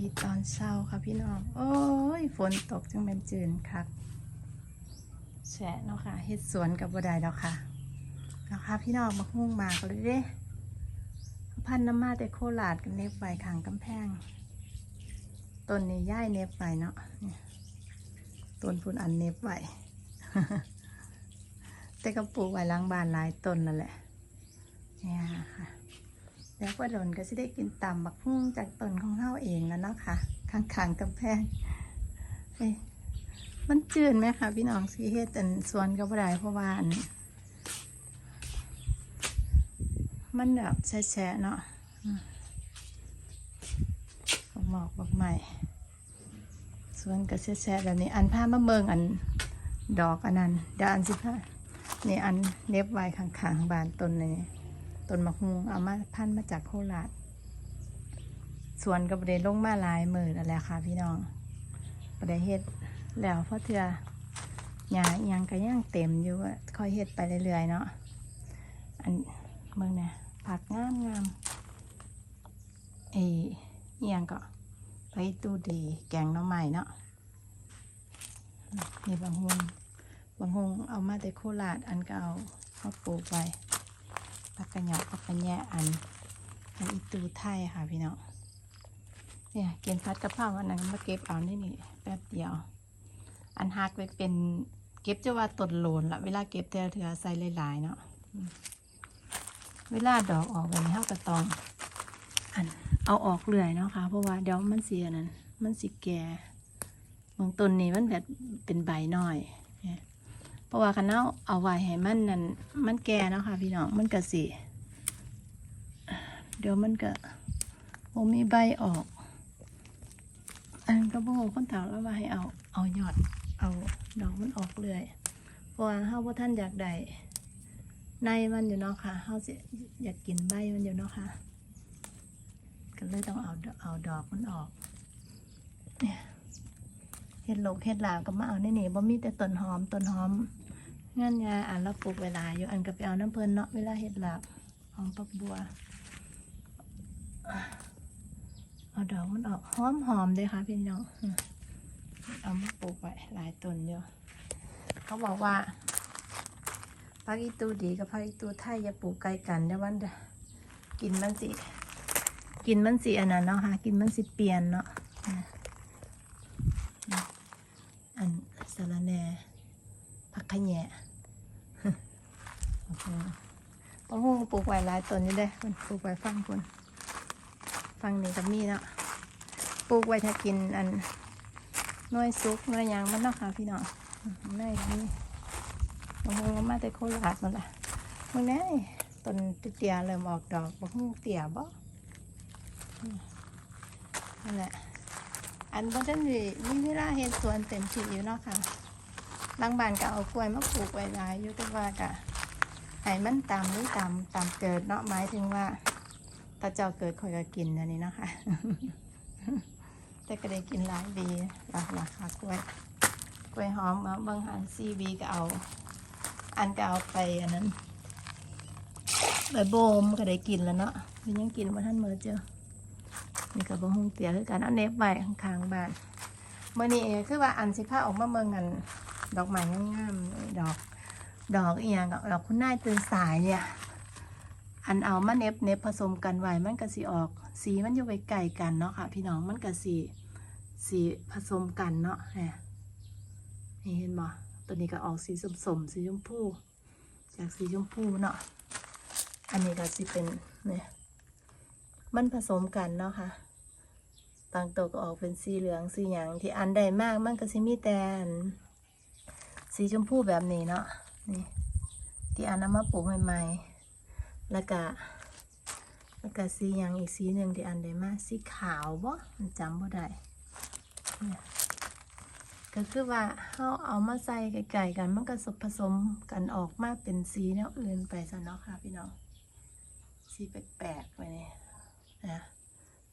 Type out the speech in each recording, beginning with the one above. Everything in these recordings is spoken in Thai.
ดีตอนเช้าค่ะพี่น้อง โอ้ย ฝนตกจังเป็นจืนคักแฉะเนาะค่ะเฮ็ดสวนกับบัวไดดอกค่ะแล้วค่ะพี่น้องมาหุ้งมากเลยเด้พันน้ำมาแต่โคราดกันเน็บไว้ขางกำแพงต้นนี้ย่ายเน็บไว้เนาะต้นพุ่นอันเน็บไว้แต่ก็ปลูกไว้ล้างบานหลายต้นนั่นแหละเนี่ยค่ะ แล้วก็หล่นก็จะได้กินตำบักหุ่งจากต้นของเฮาเองแล้วเนาะค่ะข้างๆกำแพงเอ้มันจืดไหมคะพี่น้องสีเฮ็ดอันสวนก็บ่ได้เพราะว่าอันมันแบบแฉะๆเนาะบักหมอกบักใหม่สวนก็แฉะๆแบบนี้ อันผ้ามาเบิงอันดอกอันนั้นเดี๋ยวอันสิผ้านี่อันเน็บไว้ข้างๆบานต้นนี้ ต้นมะฮุงเอามาพันมาจากโคราชสวนกับประเด็นลงมาหลายหมื่นอะไรค่ะ พี่น้องประเดเฮ็ดแล้วเพราะเธอหญ้ายังก็ยังเต็มอยู่ค่อยเฮ็ดไปเรื่อยๆเนาะอันเมืองเนี่ยผักงามงามเอ้ยังก็ไปตู้ดีแกงน้ำใหม่เนาะนี่บางฮงบางฮงเอามาแต่โคราชอันก็เอามาปลูกไว้ ผักกระหยาะผักกระแยะอัน อันอีตูไทยค่ะพี่น้องเนี่ยเกินพัดกระเพราอันนั้นมาเก็บเอานี่นี่แป๊บเดียว อันหักไปเป็นเก็บจะว่าต้นโหลนละเวลาเก็บแต่ละเถือใส่หลายๆเนาะเวลาดอกออกแบบนี้เขาก็ต้องอันเอาออกเรื่อยเนาะค่ะเพราะว่าเดี๋ยวมันเสียนั้นมันสิแก่บางต้นนี้มันแบบเป็นใบน้อยเนี่ย เพราะว่าคันเอาเอาไว้ให้มันนั่นมันแก่เนาะค่ะพี่น้องมันก็สิเดี๋ยวมันก็บ่มีใบออก อันก็บ่ฮู้คนถามแล้วว่าให้เอาเอายอดเอาดอกมันออกเลยเพราะว่าเฮาบ่ทันอยากได้ในมันอยู่เนาะค่ะเฮาสิอยากกินใบมันอยู่เนาะค่ะก็เลยต้องเอาเอาดอกมันออกเนี่ยเห็ดโลกเห็ดลาวก็มาเอาในนี่บ่มีแต่ต้นหอมต้นหอม งานยาอันเราปลูกเวลายอยู่อันก็ไปเอาน้ำเพลินเนาะเวลาเห็ดหลาบหอมปักบัว เอาดอกมันออกหอมหอมเลยค่ะพี่น้องเอามาปลูกไว้หลายต้นเยอะเขาบอกว่าพักอีตูดีกับพักอีตูไทยอย่าปลูกไกลกันเดี๋ยววันเดกินมันสิกินมันสิอันนั้นเนาะค่ะกินมันสิเปลี่ยนเนาะ อันสาระแหน่ ผักขะแหน่โอ้โหปะฮุงปลูกไว้หลายต้นนี่เด้มันปลูกไว้ฟังคนฟังนี่กับมีเนาะปลูกไว้ถ้ากินอันน้อยซุกน้อยยางมันเนาะค่ะพี่น้องในนี่ปะฮุงก็มาแต่โคราชมาละเมื่อนี้ต้นเตี้ยเริ่มออกดอกปะฮุงเตี้ยบ่อืมนั่นแหละอันบ่ทันได้มีเวลาเฮ็ดสวนเต็มที่อยู่เนาะค่ะ บางบ้านก็เอากล้วยมาปลูกไว้หลายอยู่แต่ว่าก็ให้มันตามนี้ตามตามเกิดเนาะหมายถึงว่าถ้าเจ้าเกิดข่อยก็กินอันนี้นะคะ แต่ก็ได้กินหลายบีหลักหลักค่ะกล้วยกล้วยหอมเอาบางหันซีบีก็เอา อันก็เอาไปอันนั้นใบโบมก็ได้กินแล้วเนาะมันยังกินมาท่านเมื่อเจอนี่ก็บ่ฮู้เตียคือกันเอาเน็บไว้ข้างๆบ้านมื้อนี้คือว่าอันสิพาออกมาเมืองกัน ดอกไม้งามๆดอก ดอกอีหยังก็ดอกคุณนายตื่นสายเนี่ยอันเอามาเน็บเน็บผสมกันไว้มันก็สิออก สีมันอยู่ไกลๆกันเนาะค่ะ พี่น้องมันก็สิสีผสมกันเนาะแหมนี่เห็นบ่ตัวนี้ก็ออกสีสมๆสีชมพูจากสีชมพูเนาะอันนี้ก็สิเป็นเนี่ยมันผสมกันเนาะค่ะต่างตัวก็ออกเป็นสีเหลืองสีหยางที่อันใดมากมันก็สิมีแต่อัน สีชมพูแบบนี้เนาะนี่ที่อันนำมาปลูกใหม่ๆแล้วก็แล้วก็สีหยางอีกสีหนึ่งที่อันใดมากสีขาวบ่มันจำบ่ได้เนี่ยก็คือว่าเขาเอามาใส่ไก่ๆกันมันก็สผสมกันออกมาเป็นสีแนวอื่นไปซะเนาะค่ะพี่น้องสีแปลกๆไปเนี่ยนะ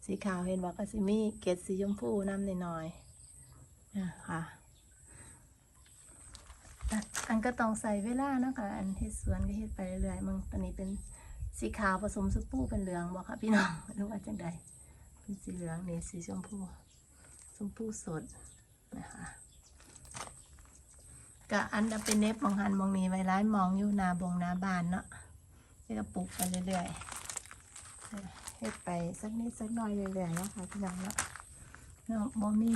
สีขาวเห็นว่าก็สิมีเกล็ดสีชมพูน้ำหน่อยๆนะค่ะ อันก็ต้องใส่เวลาเนาะค่ะอันเฮ็ดสวนก็เฮ็ดไปเรื่อยๆมึงตอนนี้เป็นสีขาวผสมสุปูเป็นเหลืองบอกค่ะพี่น้องหรือว่าจังใดมีสีเหลืองนี่สีชมพูชมพูสดนะคะก็อันจะเป็นเน็บมองหันมองนี้ไว้ร้ายมองอยู่นาบงนาบานเนาะแล้วก็ปลูกไปเรื่อยๆเออเฮ็ดไปสักนิดสักหน่อยเรื่อยๆเนาะค่ะพี่น้องเนาะเนาะบ่มี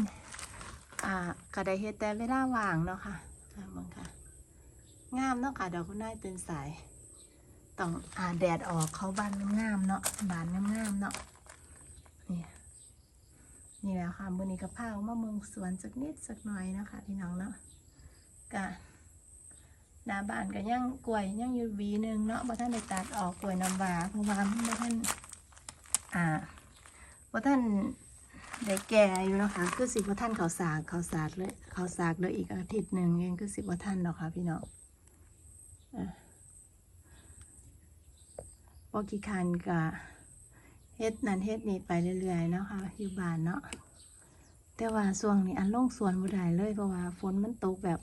อ่าก็ได้เฮ็ดแต่เวลาว่างเนาะค่ะอ่าเบิ่งค่ะ งามเนาะค่ะดอกคุณนายตื่นสาย ต้องอ่าแดดออกเขาบานงามเนาะบานงามเนาะนี่นี่แหละค่ะมือนี้กับผ้ามาเมืองสวนสักนิดสักหน่อยนะคะพี่น้องเนาะกะหน้าบ้านก็ยังกล้วยยังอยู่วีหนึ่งเนาะบ่ท่านได้ตัดออกกล้วยน้ำว้าเพราะว่าบ่ท่านอ่าบ่ท่าน ได้แก่อยู่นะคะคือสิบ่ท่านเขาสากเขาสากเลยเขาสากเลยอีกอาทิตย์หนึ่งเองคือสิบ่ท่านเนาะค่ะพี่น้องปอกิคันกับเฮ็ดนั่นเฮ็ดนี่ไปเรื่อยๆเนาะค่ะอยู่บ้านเนาะแต่ว่าช่วงนี้อันลงส่วนบ่ได้เลยเพราะว่าฝนมันตกแบบ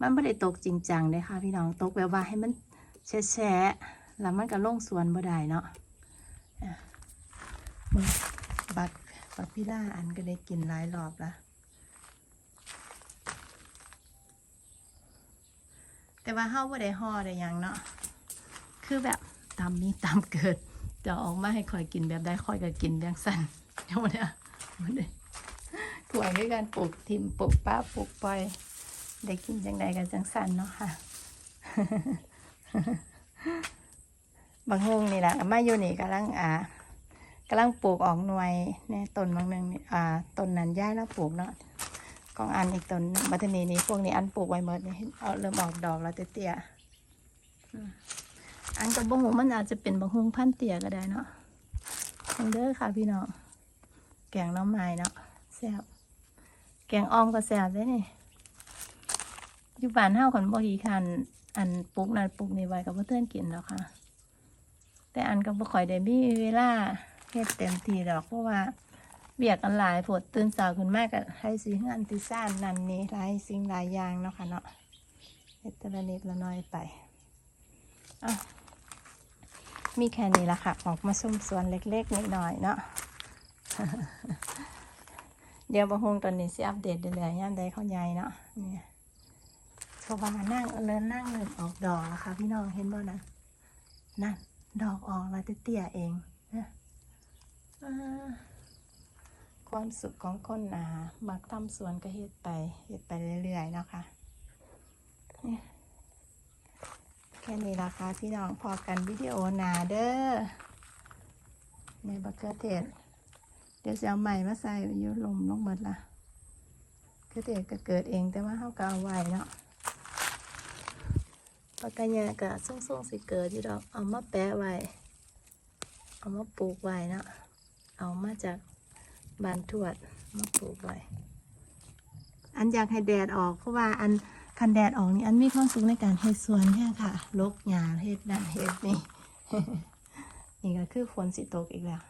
มันไม่ได้ตกจริงจังเลยค่ะ พี่น้องตกแบบว่าให้มันแฉะๆแล้วมันก็ลงส่วนบ่ได้เนาะบัก บักพี่ล่าอันก็ได้กินหลายรอบละแต่ว่าเฮาบ่ได้ห่อได้ยังเนาะคือแบบตามนี้ตามเกิดจะออกมาให้คอยกินแบบได้คอยก็กินแบบสั้นเดี๋ยวเนี่ยมันเลยกล้วยด้วยการปลูกทิมปลูกป้าปลูกปล่อยได้กินจังใดกันจังสั้นเนาะค่ะบางฮงนี่แหละมาอยู่นี่กำลังอ่า กำลังปลูกออกหน่วยในต้นบางหนึงอ่าต้นนั้นย้ายแล้วปลูกเนาะของอันอีกต้นบัตนีนี้พวกนี้อันปลูกไว้หมดนี่เอาเริ่มออกดอกแล้วเตี้ยอันกับบะหูมันอาจจะเป็นบะฮุงพันเตี่ยก็ได้เนาะทางเด้อค่ะพี่น้องแกงน้ำไม้เนาะแซ่บแกงอ่อมก็แซ่บได้นี่อยู่บ้านเฮาคนบ่กี่คันอันปลูกนั่นปลูกนี่ไว้กับเพื่อนกินแล้วค่ะ แต่อันก็บ่ค่อยได้มีเวลา เฮ็ดเต็มทีดอกเพราะว่าเบียกกันหลายผดตื่นสายขึ้นมากกับให้สิงานที่ซ่านนั่นนี่หลายสิ่งหลายอย่างเนาะค่ะเนาะเฮ็ดต่ละนิดละน้อยไปอะมีแค่นี้ละค่ะ ออกมาชมสวนเล็กๆนิดหน่อยเนาะเดี๋ยวบะฮงตอนนี้สิอัปเดตเรื่อยๆย่ามใดเข้าใหญ่เนาะเนี่ยชาวบ้านนั่งเลินนั่งเลินออกดอกแล้วค่ะพี่น้องเห็นบ่นะนั่นดอกออกแล้วเตี้ยเอง ความสุขของคนอ่ามักทำสวนก็เฮ็ดไปเฮ็ดไปเรื่อยๆเนาะค่ะแค่นี้ละค่ะพี่น้องพอกันวิดีโอหนาเด้อในบักเกอร์เทศเดี๋ยวจะเอาใหม่มาใส่ยุลมลงหมดละเกอร์เทศก็เกิดเองแต่ว่าเขาก็เอาไว้เนาะปากกาญากะส่งๆสิเกิดที่ดอกเอามาแปะไว้ เอามาปลูกไว้เนาะ เอามาจากบานทวดมาปลูกไว้อันอยากให้แดดออกเพราะว่าอันคันแดดออกนี่อันมีความสุขในการเฮ็ดสวนแค่ค่ะลกหญ้าเฮ็ดนั่นเฮ็ดนี่นี่ก็คือฝนสิตกอีกแล้ว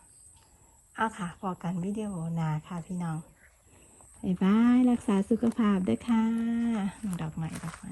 เอาค่ะพอกันวิดีโอนาค่ะพี่น้องบายบาย รักษาสุขภาพด้วยค่ะ ดอกไม้ดอกไม้